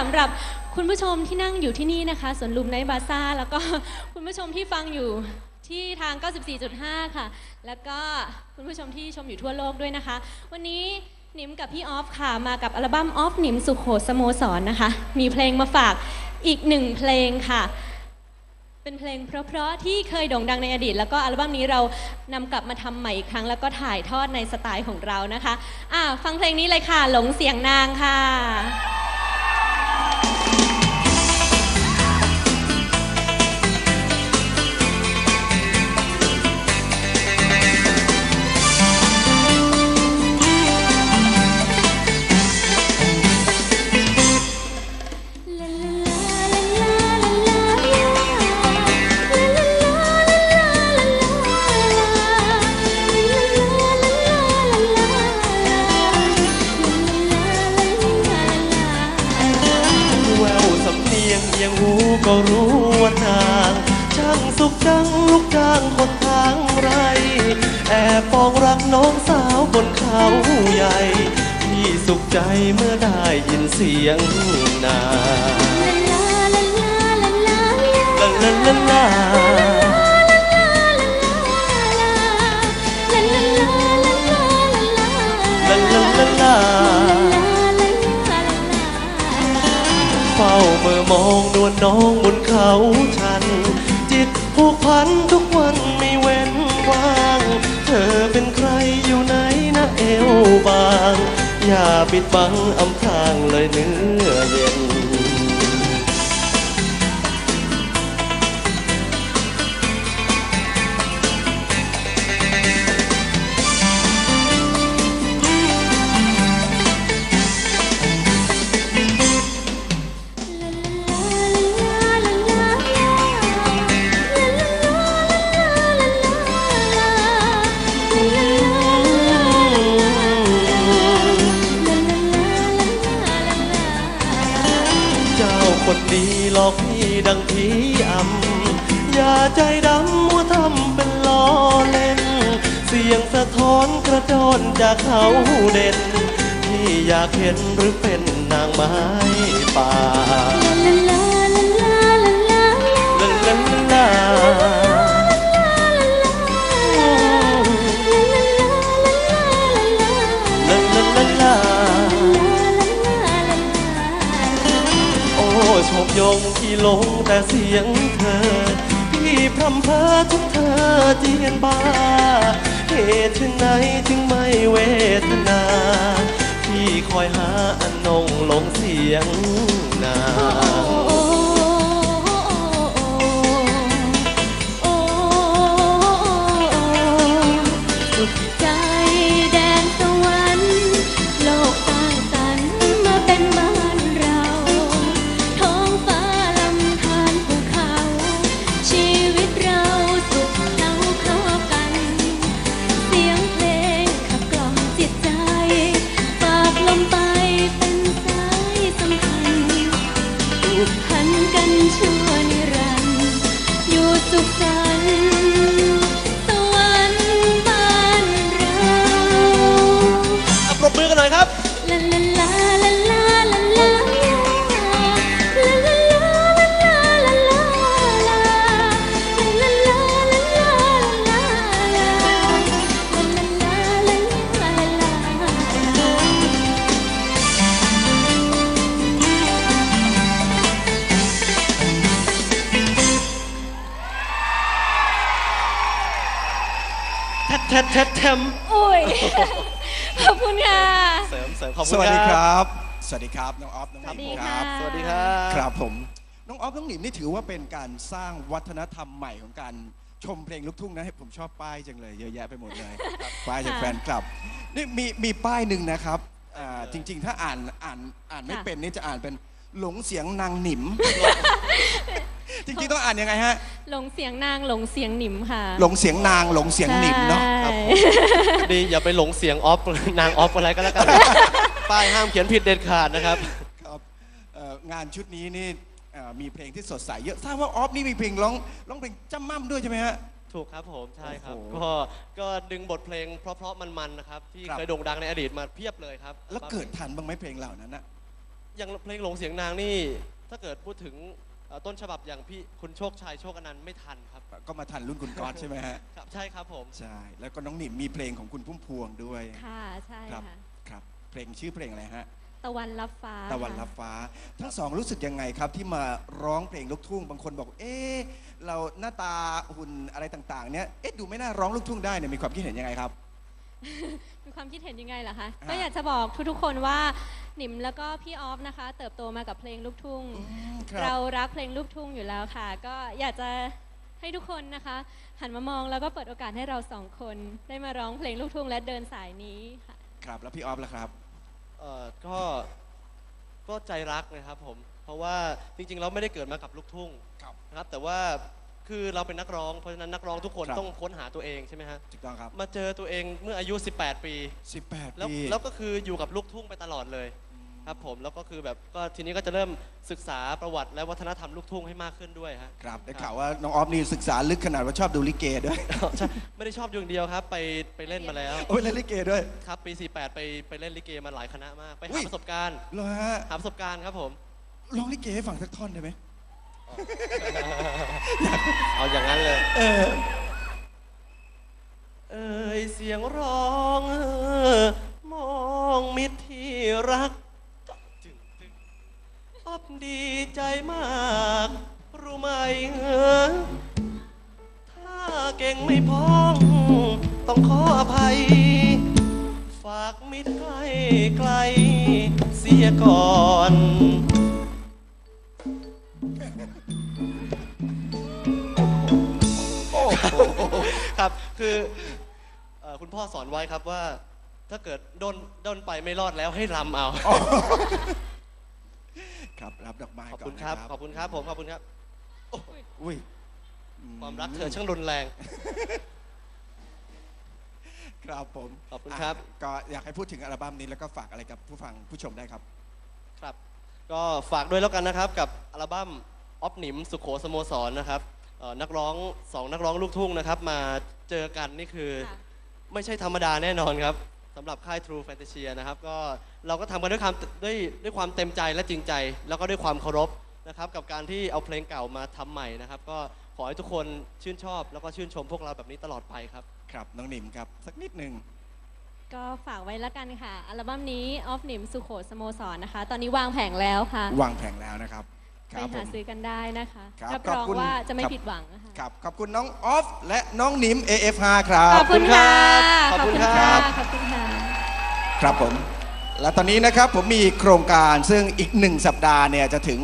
สำหรับคุณผู้ชมที่นั่งอยู่ที่นี่นะคะสวนลุมไนท์บาซ่า แล้วก็คุณผู้ชมที่ฟังอยู่ที่ทาง 94.5 ค่ะ แล้วก็คุณผู้ชมที่ชมอยู่ทั่วโลกด้วยนะคะ วันนี้หนิมกับพี่ออฟค่ะ มากับอัลบั้มออฟหนิมสุขโขสโมสรนนะคะ มีเพลงมาฝากอีกหนึ่งเพลงค่ะ เป็นเพลงเพราะๆที่เคยโด่งดังในอดีต แล้วก็อัลบั้มนี้เรานำกลับมาทำใหม่อีกครั้ง แล้วก็ถ่ายทอดในสไตล์ของเรานะคะอ่าฟังเพลงนี้เลยค่ะ หลงเสียงนางค่ะ อียงเอียงหูก็รู้ว่านางช่างสุขจังลูกจ้างคนทางไร แอบปองรักน้องสาวบนเขาใหญ่ พี่สุขใจเมื่อได้ยินเสียงนางลาลาลาลาลาลาลาลา้าเมื่อมองนวลน้องบนเขาชัน จิตผูกพันทุกวันไม่เว้นว่าง เธอเป็นใครอยู่ไหนนะเอวบาง อย่าปิดบังอำพรางเลยเนื้อเย็นาคนดีหลอกพี่ดังผีอำอย่าใจดำมัวทำเป็นล้อเล่น เสียงสะท้อนกระโดนจากเขาเด่น พี่อยากเห็นหรือเป็นนางไม้ป่า ชมยงที่ลงแต่เสียงเธอ พี่พรำเพ้อทุกเธอเจียนบ้า เหตุที่ไหนจึงไม่เวทนาพี่คอยหาอันนงลงเสียง ผูกพันกันชั่วนิรันดร์อยู่สุขสันต์ แทดแทดแทดแทมโอ้ย ขอบคุณค่ะ เสริมเสริมขอบสคุณวัสดีคครับรับ สวัสดีครับน้องออฟน้องสวัสหดีนิมคค่ะรับสวัสดีครับ ครับผม น้องออฟน้องหนิมนี่ถือว่าเป็นการสร้างวัฒนธรรมใหม่ของการชมเพลงลูกทุ่งนะผมชอบป้ายจังเลยเยอะแยะไปหมดเลยป้ายจากค่ะแฟนคลับนี่มีมีป้ายหนึ่งนะครับอ่าจริง ๆ ถ้าอ่านอ่านอ่านไม่ค่ะ เป็นนี่จะอ่านเป็นหลงเสียงนางหนิม จริงๆต้องอ่านยังไงฮะ หลงเสียงนางหลงเสียงหนิมค่ะ หลงเสียงนางหลงเสียงหนิมเนาะใช่ดีอย่าไปหลงเสียงออฟนางออฟอะไรก็แล้วกันป้ายห้ามเขียนผิดเด็ดขาดนะครับครับเอ่องานชุดนี้นี่เอ่อมีเพลงที่สดใสเยอะทราบว่าออฟนี่มีเพลงร้องร้องเพลงจำม่ำด้วยใช่ไหมฮะ ถูกครับผมใช่ครับ โอ้โหก็ก็ดึงบทเพลงเพราะๆมันๆนะครับที่ครับ เคยโด่งดังในอดีตมาเพียบเลยครับแล้วเกิดทันบ้างไหมเพลงเหล่านั้นนะ อย่างเพลงหลงเสียงนางนี่ ถ้าเกิดพูดถึงเอ่อต้นฉบับอย่างพี่คุณโชคชัยโชคอนันต์ไม่ทันครับก็มาทันรุ่นคุณก๊อตใช่ไหมฮะครับใช่ครับผม ใช่แล้วก็น้องหนิมมีเพลงของคุณพุ่มพวงด้วยค่ะใช่ครับค่ะครับเพลงชื่อเพลงอะไรฮะ ตะวันรับฟ้าตะวันค่ะรับฟ้า ทั้งสองรู้สึกยังไงครับ ที่มาร้องเพลงลูกทุ่งบางคนบอก เอ๊ะเราหน้าตาหุ่นอะไรต่างๆเนี่ยเอ๊ะดูไม่น่าร้องลูกทุ่งได้เนี่ยมีความคิดเห็นยังไงครับ มีความคิดเห็นยังไงล่ะคะฮะก็อยากจะบอกทุกๆคนว่าหนิมแล้วก็พี่ออฟนะคะ เติบโตมากับเพลงลูกทุ่ง อืมคเราบรักเพลงลูกทุ่งอยู่แล้วค่ะ ก็อยากจะให้ทุกคนนะคะ หันมามองแล้วก็เปิดโอกาสให้เราสองคนได้มาร้องเพลงลูกทุ่งและเดินสายนี้ค่ะ ครับ แล้วพี่ออฟล่ะครับ เอ่อก็ก็ใจรักนะครับผม เพราะว่าจริงๆเราไม่ได้เกิดมากับลูกทุ่งครับ นะครับ แต่ว่า คือเราเป็นนักร้องเพราะฉะนั้นนักร้องทุกคนครับ ต้องค้นหาตัวเองใช่ไหมฮะถูกต้องครับ มาเจอตัวเองเมื่ออายุ 18 ปี 18แล้วปีแล้วก็คืออยู่กับลูกทุ่งไปตลอดเลยครับผมแล้วก็คือแบบก็ทีนี้ก็จะเริ่มศึกษาประวัติและวัฒนธรรมลูกทุ่งให้มากขึ้นด้วยฮะ ครับได้ข่าวว่าน้องออฟนี่ศึกษาลึกขนาดว่าชอบดูลิเกด้วย ใช่ไม่ได้ชอบอย่างเดียวครับ ไปไปเล่นมาแล้ว โอ้ยเล่นลิเกด้วย ครับปี 48 ไปไปเล่นลิเกมาหลายคณะมาก ไปอุ๊หาย ประสบการณ์ เหรอฮะหาประสบการณ์ครับผม ร้องลิเกให้ฟังสักท่อนได้ไหม เอาอย่างนั้นเลยเออเอ่ยเสียงร้องเออมองมิตรที่รักจึงจึงอ๊อบดีใจมาก รู้ไหมเออถ้าเก่งไม่พ้อง ต้องขออภัย ฝากมิตรใกล้ไกล เสียก่อน ครับคือเอ่อคุณพ่อสอนไว้ครับว่า ถ้าเกิดด้นด้นไปไม่รอดแล้วให้รำเอา ครับรับดอกไม้ขอบก่อคุนณนะคครัรับบ ขอบคุณครับผมขอบคุณครับ อุ้ยความรักเธอช่างรุนแรง ครับผมขอบคุณครับอะก็อยากให้พูดถึงอัลบั้มนี้แล้วก็ฝากอะไรกับผู้ฟังผู้ชมได้ครับ ครับ ก็ฝากด้วยแล้วกันนะครับกับอัลบั้ม ออฟหนิมสุขโขสโมสรนะครับเอ่อนักร้องสองนักร้องลูกทุ่งนะครับ มาเจอกันนี่คือ ค่ะ ไม่ใช่ธรรมดาแน่นอนครับสำหรับค่าย True Fantasia นะครับก็เราก็ทำกันด้วยความด้วยด้วยความเต็มใจและจริงใจ แล้วก็ด้วยความเคารพนะครับ กับการที่เอาเพลงเก่ามาทำใหม่นะครับ ก็ขอให้ทุกคนชื่นชอบ แล้วก็ชื่นชมพวกเราแบบนี้ตลอดไปครับ ครับน้องหนิมครับ สักนิดหนึ่ง ก็ฝากไว้แล้วกันค่ะ อัลบั้มนี้ออฟหนิมสุโขสโมสรนะคะ ตอนนี้วางแผงแล้วค่ะ วางแผงแล้วนะครับ คไปรับผหาม ซื้อกันได้นะคะครับรับรองขอบคุณว่าจะไม่ครับ ผิดหวังนะคะ ครับขอบคุณน้องออฟและน้องหนิม AF5 ครับ ขอบคุณค่ะ ขอบคุณครับขอบคุณค่ะ ครับผม และตอนนี้นะครับผมมีโครงการซึ่งอีกหนึ่งสัปดาห์เนี่ยจะถึง